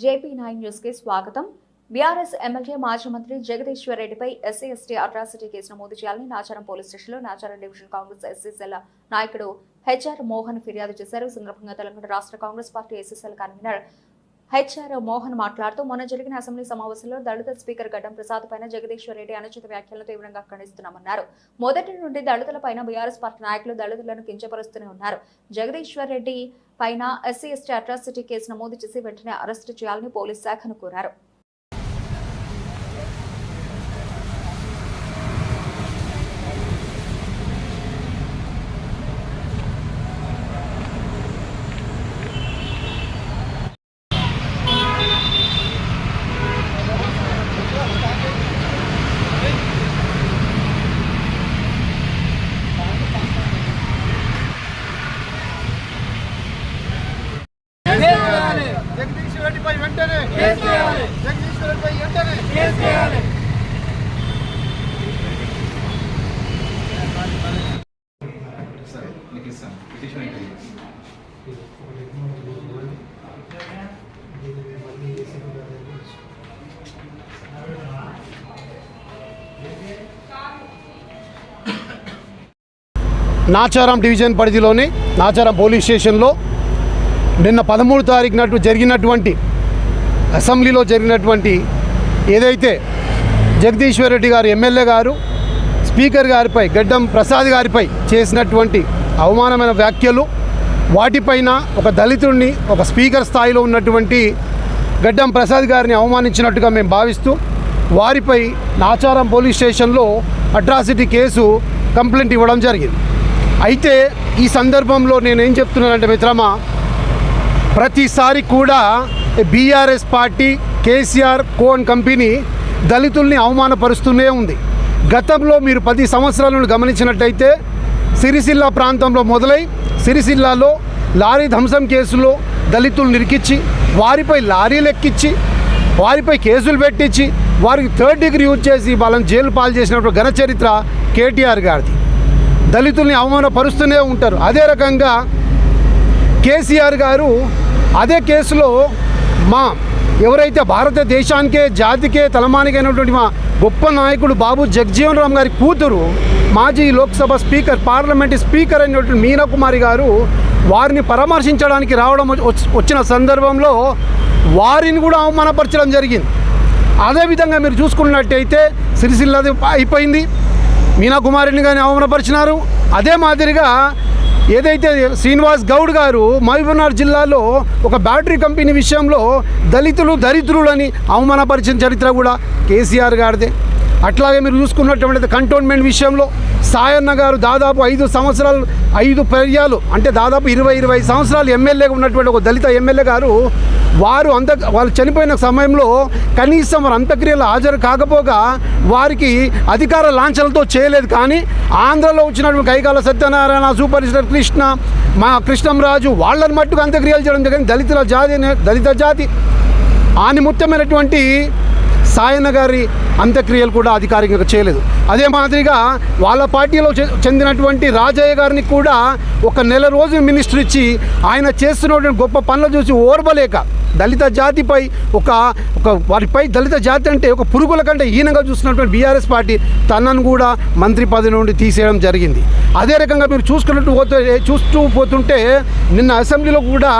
JP nine న్యూస్కి స్వాగతం. BRS MLA మాజీ మంత్రి జగదీశ్వర్ రెడ్డిపై ఎస్సీ ఎస్టీ అట్రాసిటీ కేసు నమోదు చేయాలని నాచారం పోలీస్ స్టేషన్లో నాచారం డివిజన్ కాంగ్రెస్ ఎస్సీసీల నాయకుడు హెచ్ఆర్ మోహన్ ఫిర్యాదు చేశారు. ఈ సందర్భంగా తెలంగాణ రాష్ట్ర Congress party SSL convener HR Mohan మాట్లాడుతూ మొన్న జరిగిన అసెంబ్లీ సమావేశంలో దళిత స్పీకర్ గడ్డం ప్రసాద్ పైన జగదీశ్వర్ రెడ్డి అనుచిత వ్యాఖ్యలను తీవ్రంగా ఖండిస్తున్నామన్నారు. మొదటి నుండి దళితుల పైన బీఆర్ఎస్ పార్టీ నాయకులు దళితులను కించపరుస్తూనే ఉన్నారు. జగదీశ్వర్ రెడ్డి పైన ఎస్సీ ఎస్టీ అట్రాసిటీ కేసు నమోదు చేసి వెంటనే అరెస్టు చేయాలని పోలీస్ శాఖను కోరారు జగదీశ్వర్ రెడ్డిపై వెంటనే జగదీశ్వర్ రెడ్డిపై వెంటనే సరే మీకు ఇస్తాను పిటిషన్ అయితే నాచారం డివిజన్ పరిధిలోని నాచారం పోలీస్ స్టేషన్లో నిన్న పదమూడు తారీఖునట్టు జరిగినటువంటి అసెంబ్లీలో జరిగినటువంటి ఏదైతే జగదీశ్వర్ రెడ్డి గారు ఎమ్మెల్యే గారు స్పీకర్ గారిపై గడ్డం ప్రసాద్ గారిపై చేసినటువంటి అవమానమైన వ్యాఖ్యలు వాటిపైన ఒక దళితుడిని ఒక స్పీకర్ స్థాయిలో ఉన్నటువంటి గడ్డం ప్రసాద్ గారిని అవమానించినట్టుగా మేము భావిస్తూ వారిపై నాచారం పోలీస్ స్టేషన్లో అట్రాసిటీ కేసు కంప్లైంట్ ఇవ్వడం జరిగింది. అయితే ఈ సందర్భంలో నేను ఏం చెప్తున్నానంటే మిత్రమా ప్రతిసారి కూడా బీఆర్ఎస్ పార్టీ కేసీఆర్ కోన్ కంపెనీ దళితుల్ని అవమానపరుస్తూనే ఉంది. గతంలో మీరు పది సంవత్సరాలను గమనించినట్టయితే సిరిసిల్ల ప్రాంతంలో మొదలై సిరిసిల్లాలో లారీ ధ్వంసం కేసులో దళితులు నిరికిచ్చి వారిపై లారీలు ఎక్కించి వారిపై కేసులు పెట్టించి వారికి థర్డ్ డిగ్రీ యూజ్ చేసి వాళ్ళని జైలు పాలు చేసినప్పుడు ఘనచరిత్ర కేటీఆర్ గారిది. దళితుల్ని అవమానపరుస్తూనే ఉంటారు. అదే రకంగా కేసీఆర్ గారు అదే కేసులో మా ఎవరైతే భారతదేశానికే జాతికే తలమానికైనటువంటి మా గొప్ప నాయకుడు బాబు జగ్జీవన్ రామ్ గారి కూతురు మాజీ లోక్సభ స్పీకర్ పార్లమెంట్ స్పీకర్ అయినటువంటి మీనాకుమారి గారు వారిని పరామర్శించడానికి రావడం వచ్చి- వచ్చిన సందర్భంలో వారిని కూడా అవమానపరచడం జరిగింది. అదేవిధంగా మీరు చూసుకున్నట్టయితే సిరిసిల్లది అయిపోయింది. మీనాకుమారిని కానీ అవమానపరిచినారు. అదే మాదిరిగా ఏదైతే శ్రీనివాస్ గౌడ్ గారు మహబూబ్నగర్ జిల్లాలో ఒక బ్యాటరీ కంపెనీ విషయంలో దళితులు దరిద్రులని అవమానపరిచిన చరిత్ర కూడా కేసీఆర్ గారిదే. అట్లాగే మీరు చూసుకున్నటువంటి కంటోన్మెంట్ విషయంలో సాయన్న గారు దాదాపు ఐదు సంవత్సరాలు ఐదు పర్యాలు అంటే దాదాపు ఇరవై ఇరవై సంవత్సరాలు ఎమ్మెల్యేగా ఉన్నటువంటి ఒక దళిత ఎమ్మెల్యే గారు వారు అంత వాళ్ళు చనిపోయిన సమయంలో కనీసం వారు అంత్యక్రియలు హాజరు కాకపోగా వారికి అధికార లాంఛనలతో చేయలేదు. కానీ ఆంధ్రలో వచ్చినటువంటి కైకాల సత్యనారాయణ సూపర్ స్టార్ కృష్ణ మా కృష్ణంరాజు వాళ్ళని మట్టుకు అంత్యక్రియలు చేయడం జరిగింది. దళితుల జాతి దళిత జాతి. ఆనిముత్యమైనటువంటి సాయన్న గారి అంత్యక్రియలు కూడా అధికారికంగా చేయలేదు. అదే మాదిరిగా వాళ్ళ పార్టీలో చె- చెందినటువంటి రాజయ్య గారిని కూడా ఒక నెల రోజులు మినిస్టర్ ఇచ్చి ఆయన చేస్తున్నటువంటి గొప్ప పనులు చూసి ఓర్వలేక దళిత జాతిపై ఒక ఒక వారిపై దళిత జాతి అంటే ఒక పురుగుల కంటే హీనంగా చూస్తున్నటువంటి బీఆర్ఎస్ పార్టీ తనను కూడా మంత్రి పదవి నుండి తీసేయడం జరిగింది. అదే రకంగా మీరు చూసుకున్నట్టు పోతే చూస్తూ పోతుంటే నిన్న అసెంబ్లీలో కూడా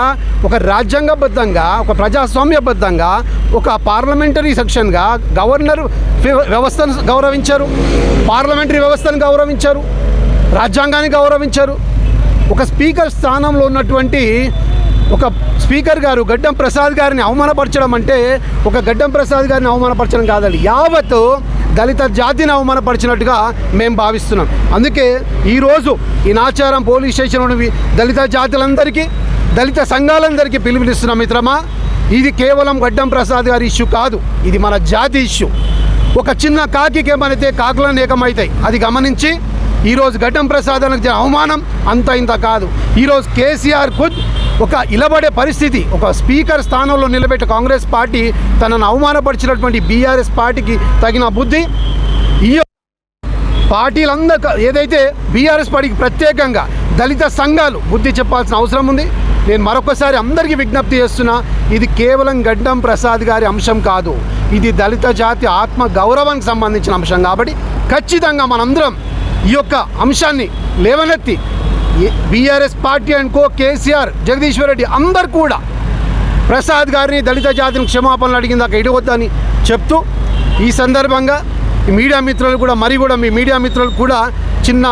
ఒక రాజ్యాంగబద్ధంగా ఒక ప్రజాస్వామ్యబద్ధంగా ఒక పార్లమెంటరీ సెక్షన్గా గవర్నర్ వ్యవస్థను గౌరవించారు. పార్లమెంటరీ వ్యవస్థను గౌరవించారు. రాజ్యాంగాన్ని గౌరవించారు. ఒక స్పీకర్ స్థానంలో ఉన్నటువంటి ఒక స్పీకర్ గారు గడ్డం ప్రసాద్ గారిని అవమానపరచడం అంటే ఒక గడ్డం ప్రసాద్ గారిని అవమానపరచడం కాదండి. యావత్ దళిత జాతిని అవమానపరిచినట్టుగా మేము భావిస్తున్నాం. అందుకే ఈరోజు ఈ నాచారం పోలీస్ స్టేషన్లోని దళిత జాతులందరికీ దళిత సంఘాలందరికీ పిలుపునిస్తున్నాం మిత్రమా. ఇది కేవలం గడ్డం ప్రసాద్ గారి ఇష్యూ కాదు. ఇది మన జాతి ఇష్యూ. ఒక చిన్న కాకికి ఏమైతే కాకులను ఏకమవుతాయి అది గమనించి ఈరోజు గడ్డం ప్రసాద్ అవమానం అంత ఇంత కాదు. ఈరోజు కేసీఆర్ ఖుద్ ఒక ఇలబడే పరిస్థితి. ఒక స్పీకర్ స్థానంలో నిలబెట్టే కాంగ్రెస్ పార్టీ తనను అవమానపరిచినటువంటి బీఆర్ఎస్ పార్టీకి తగిన బుద్ధి. ఈ పార్టీలందరూ ఏదైతే బీఆర్ఎస్ పార్టీకి ప్రత్యేకంగా దళిత సంఘాలు బుద్ధి చెప్పాల్సిన అవసరం ఉంది. నేను మరొకసారి అందరికీ విజ్ఞప్తి చేస్తున్నా ఇది కేవలం గడ్డం ప్రసాద్ గారి అంశం కాదు. ఇది దళిత జాతి ఆత్మ గౌరవానికి సంబంధించిన అంశం కాబట్టి ఖచ్చితంగా మనందరం ఈ యొక్క అంశాన్ని లేవనెత్తి BRS party and co KCR Jagadishwar Reddy అందరు కూడా ప్రసాద్ గారిని దళిత జాతిని క్షమాపణలు అడిగిందాక ఇడవద్దని చెప్తూ ఈ సందర్భంగా మీడియా మిత్రులు కూడా మరి కూడా మీ మీడియా మిత్రులు కూడా చిన్న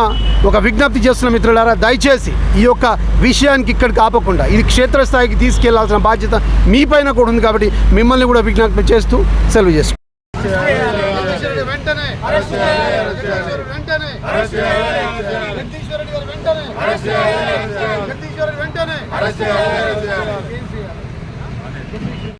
ఒక విజ్ఞప్తి చేస్తున్న మిత్రులారా దయచేసి ఈ యొక్క విషయానికి ఇక్కడికి ఆపకుండా ఇది క్షేత్రస్థాయికి తీసుకెళ్ళాల్సిన బాధ్యత మీ పైన కూడా ఉంది కాబట్టి మిమ్మల్ని కూడా విజ్ఞప్తి చేస్తూ సెలవు చేసుకుంటాం వెంటనే. వెంటనే. వెంటనే.